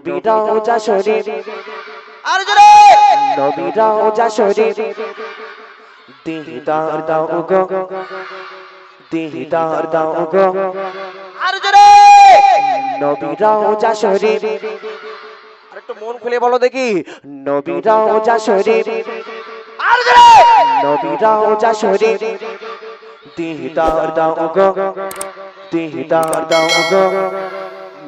নবীরাও যা শরীর। আর জোরে! নবীরাও যা শরীর। দিদার দাও গো। দিদার দাও গো। আর জোরে! নবীরাও যা শরীর। আর একটু মন খুলে বলো দেখি। নবীরাও যা শরীর। আর জোরে! নবীরাও যা শরীর। দিদার দাও গো। দিদার দাও গো।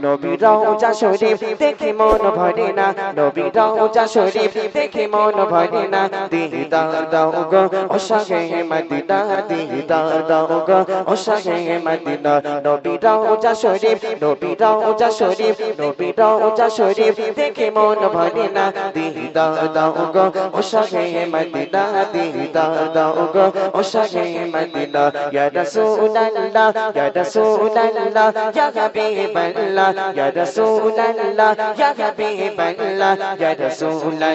নবীরাও যা শরীফ দেখে মন ভরে না নবীরাও যা শরীফ দেখে মন ভরে না দিদার দাও গো ও সাগে মদিনা দিদার দাও গো ও সাগে মদিনা নবীরাও যা শরীফ নবীরাও যা শরীফ নবীরাও যা শরীফ দেখে মন ভরে না দিদার দাও গো ও সাগে মদিনা দিদার দাও গো ও সাগে মদিনা ইয়া রাসূলুল্লাহ ইয়া রাসূলুল্লাহ ইয়া হাবিবাল্লাহ ইয়া রাসূলুল্লাহ ইয়া হাবিবাল্লাহ ইয়া রাসূলুল্লাহ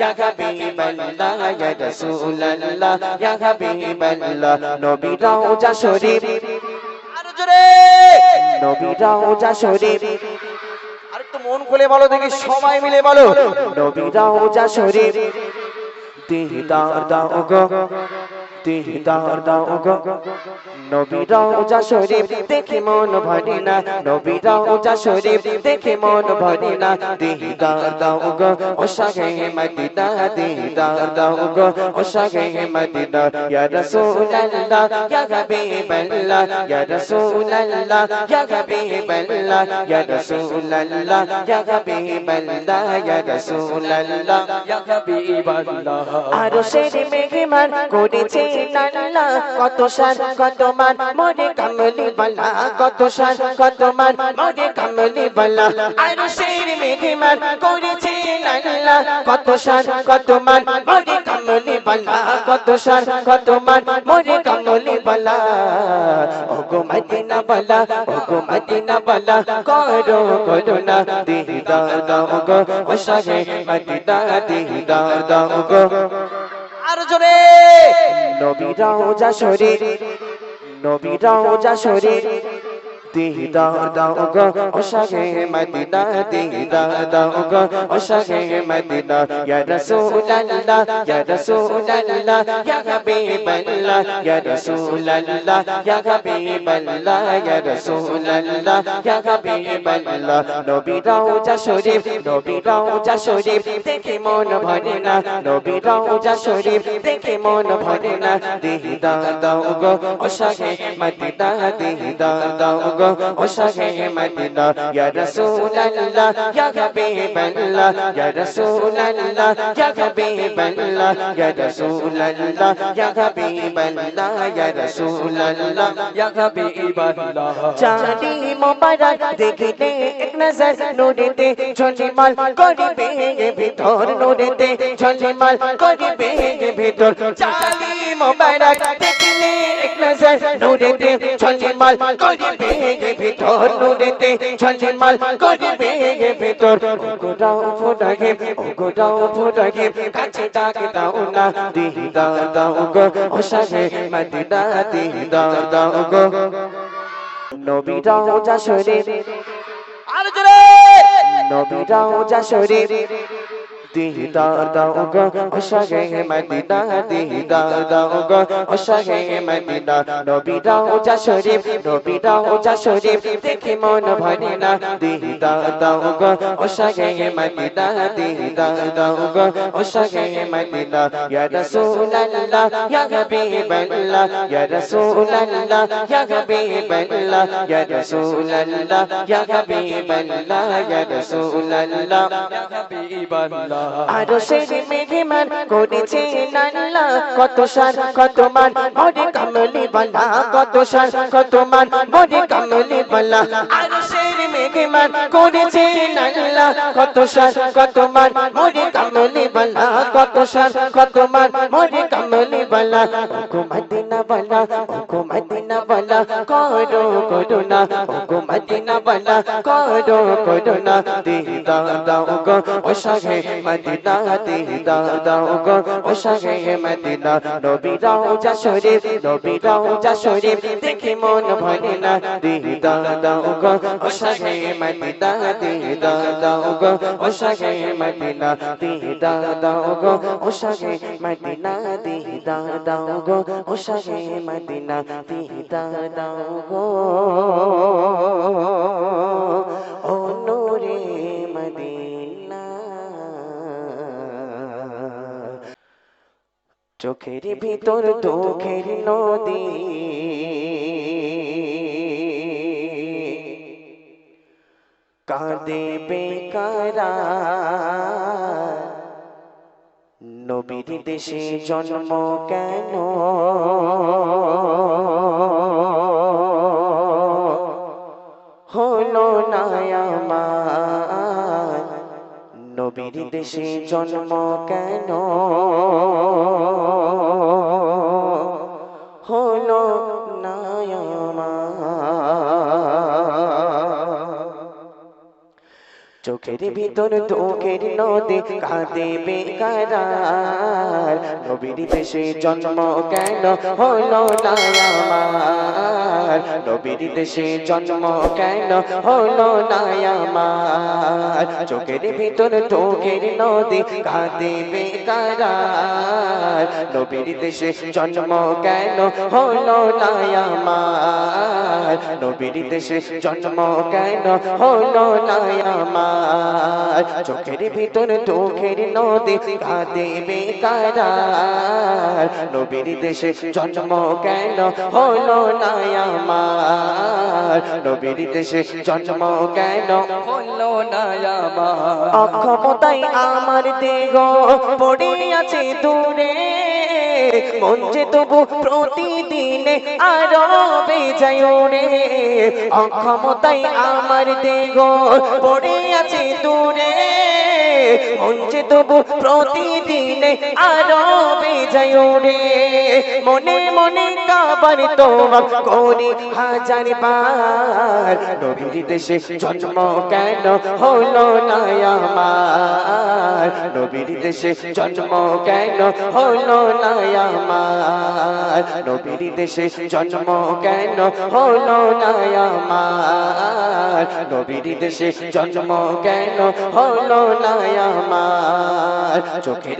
ইয়া হাবিবাল্লাহ ইয়া রাসূলুল্লাহ ইয়া হাবিবাল্লাহ নবীরাও যা শরীফ আর জোরে! নবীরাও যা শরীফ আর একটু মন খুলে বলো দেখি সবাই মিলে বলো। নবীরাও যা শরীফ দিদার দাও গো দিদার দাও গো। নবীরাও যা শরীফ দেখে মন ভরে না নবীরাও যা শরীফ দেখে মন ভরে না দিদার দাও গো ও সাগে মদিনা দিদার দাও গো ও সাগে মদিনা, ইয়া রাসূলুল্লাহ, ইয়া হাবিবাল্লাহ, ইয়া রাসূলুল্লাহ, ইয়া হাবিবাল্লাহ, ইয়া রাসূলুল্লাহ, ইয়া হাবিবাল্লাহ, ইয়া রাসূলুল্লাহ, ইয়া হাবিবাল্লাহ। আর শের মেঘমান করেছে নাল্লা কত সার, কত মান মরে কামলি বালা কত সার কত মান মরে কামলি বালা। আর শের মেঘমান করেছে নাল্লা কত সার কত মান মরে কামলি বালা কত সার কত মান মরে কামলি বালা। ওগো মদিনা বালা ওগো মদিনা বালা করো করুণা দিদার দাও গো ও সাহে মদিনা দিদার দাও গো আর জোরে! নবীরাও যা শরীর নবীরাও যা শরীর দিদার দাও গো ও সাগে মদিনা দিদার দাও গো ও সাগে মদিনা ইয়া রাসূলুল্লাহ ইয়া রাসূলুল্লাহ ইয়া হাবিবাল্লাহ ইয়া রাসূলুল্লাহ ইয়া হাবিবাল্লাহ ইয়া রাসূলুল্লাহ ইয়া হাবিবাল্লাহ নবীরাও যা শরীফ নবীরাও যা শরীফ দেখে মন ভরে না নবীরাও যা শরীফ দেখে মন ভরে না দিদার দাও গো ও সাগে মদিনা দিদার দাও গো ও সাগে মদিনা ইয়া রাসূলুল্লাহ ইয়া হাবিবাল্লাহ ইয়া রাসূলুল্লাহ ইয়া হাবিবাল্লাহ ইয়া রাসূলুল্লাহ ইয়া হাবিবাল্লাহ ইয়া রাসূলুল্লাহ ইয়া হাবিবাল্লাহ চাঁদি মোবারক দেখিতে এক নজর নূরেতে ঝলমল করিবে ভিতর নূরেতে ঝলমল করিবে ভিতর চাঁদি মোবারক দেখিলে নজর নূরেতে ঝলমল করিবে ভিতর নূরেতে ঝলমল করিবে ভিতর। গোটাও ফোটাকে গোটাও ফোটাকে কাছে ডাকে দাও না দিদা দাও গো ও সাহে মদিনা দিদা দাও গো। নবীরাও যা শরীর আর জোরে! নবীরাও যা শরীর দাও গো ও সাগে মদিনা দিদার দাও গো ও সাগে মদিনা নবীরাও যা শরীফ নবীরাও যা শরীফ দেখে মন ভরে না দিদার দাও গো ও সাগে মদিনা দিদার দাও গো ও সাগে মদিনা ইয়া রাসূলুল্লাহ ইয়া হাবিবাল্লাহ ইয়া রাসূলুল্লাহ ইয়া হাবিবাল্লাহ ইয়া রাসূলুল্লাহ ইয়া হাবিবাল্লাহ ইয়া রাসূলুল্লাহ ইয়া হাবিবাল্লাহ আর সেই মেঘমান করেছে নাল্লা, কত সার, কত মান মরে কামলি বালা কত সার, কত মান মরে কামলি বালা আর মেঘমান করেছে নাল্লা কত সার, কত মান মরে কামলি বালা। কত সার, কত মার মোরে কামলি বালা। ওগো মদিনা বালা, ওগো মদিনা বালা, করো করুণা। ওগো মদিনা বালা, করো করুণা। দিদা দাও গো, ও সাগে মদিনা দিদা দাও গো, ও সাগে মদিনা। নবী রাজা শরীফ, নবী রাজা শরীফ, দেখি মন ভরে না। দিদা দাও গো, ও সাগে মদিনা দিদা দাও গো ও সাগে মদিনা দিদা দাও গো ও সাগে মদিনা দিদা দাও গো ও সাগে মদিনা দিদা দাও গো ও নূরে মদিনা চোখের ভিতর দুঃখের নদী কাঁদে বেকারা নবীর দেশে জন্ম কেন? হলো না নবীর দেশে জন্ম কেন? চোখের ভিতর দুঃখের নদী কাঁদে বেকার নবীর দেশে জন্ম কেন হলো না আমার? নবীর দেশে জন্ম কেন হলো না আমার? চোখের ভিতর দুঃখের নদী কাঁদে বেকার নবীর দেশে জন্ম কেন হলো না আমার? নবীর দেশে জন্ম কেন হলো না আমার? চোখের ভিতর দুঃখের নদী কাঁদে বেকারার নবীর দেশে জন্ম কেন হলো না আমার? নবীর দেশে জন্ম কেন হলো না আমার? অক্ষমতাই আমার দেহ, পড়ে আছে দূরে। মন তবু প্রতিদিনে আরও বেজায় রে। অক্ষমতাই আমার দেহ পড়ে আছে দূরে। মন তবু প্রতিদিনে আরও বেজায় ওরে মনে মনে কাবার তোমার করি হাজার বার। নবীর দেশে জন্ম কেন হলো না আমার? নবীর দেশে জন্ম কেন হলো না আমার? নবীর দেশে জন্ম কেন হলো না আমার? নবীর দেশে জন্ম কেন হলো না আমার? চোখের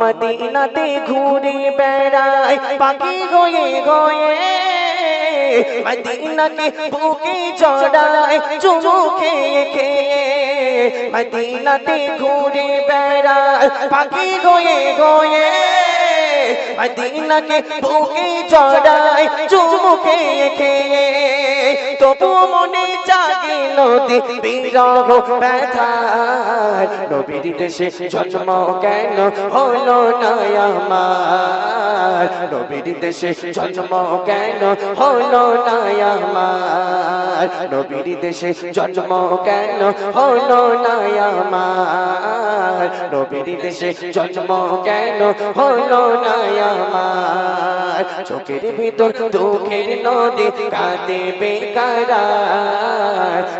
মদিনাতে ঘুরে বেড়ায়, পাখি গয়ে গয়ে মদিনাকে বুকে চড়ায়, চুমু খেয়ে খেয়ে। মদিনাতে ঘুরে বেড়ায়, পাখি গয়ে গয়ে মদিনাকে বুকে চড়ায়, চুমু খেয়ে খেয়ে। তবু মনে নদী বিরহ ব্যথার নবীর দেশে জন্ম কেন হলো না আমার? নবীর দেশে জন্ম কেন হলো না আমার? নবীর দেশে জন্ম কেন হলো না আমার? নবীর দেশে জন্ম কেন হলো না চোখের ভিতর দুঃখের নদী কাঁদে বেকারার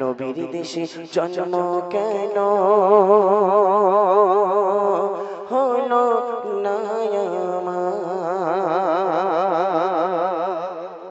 নবীর দেশে জন্ম কেন?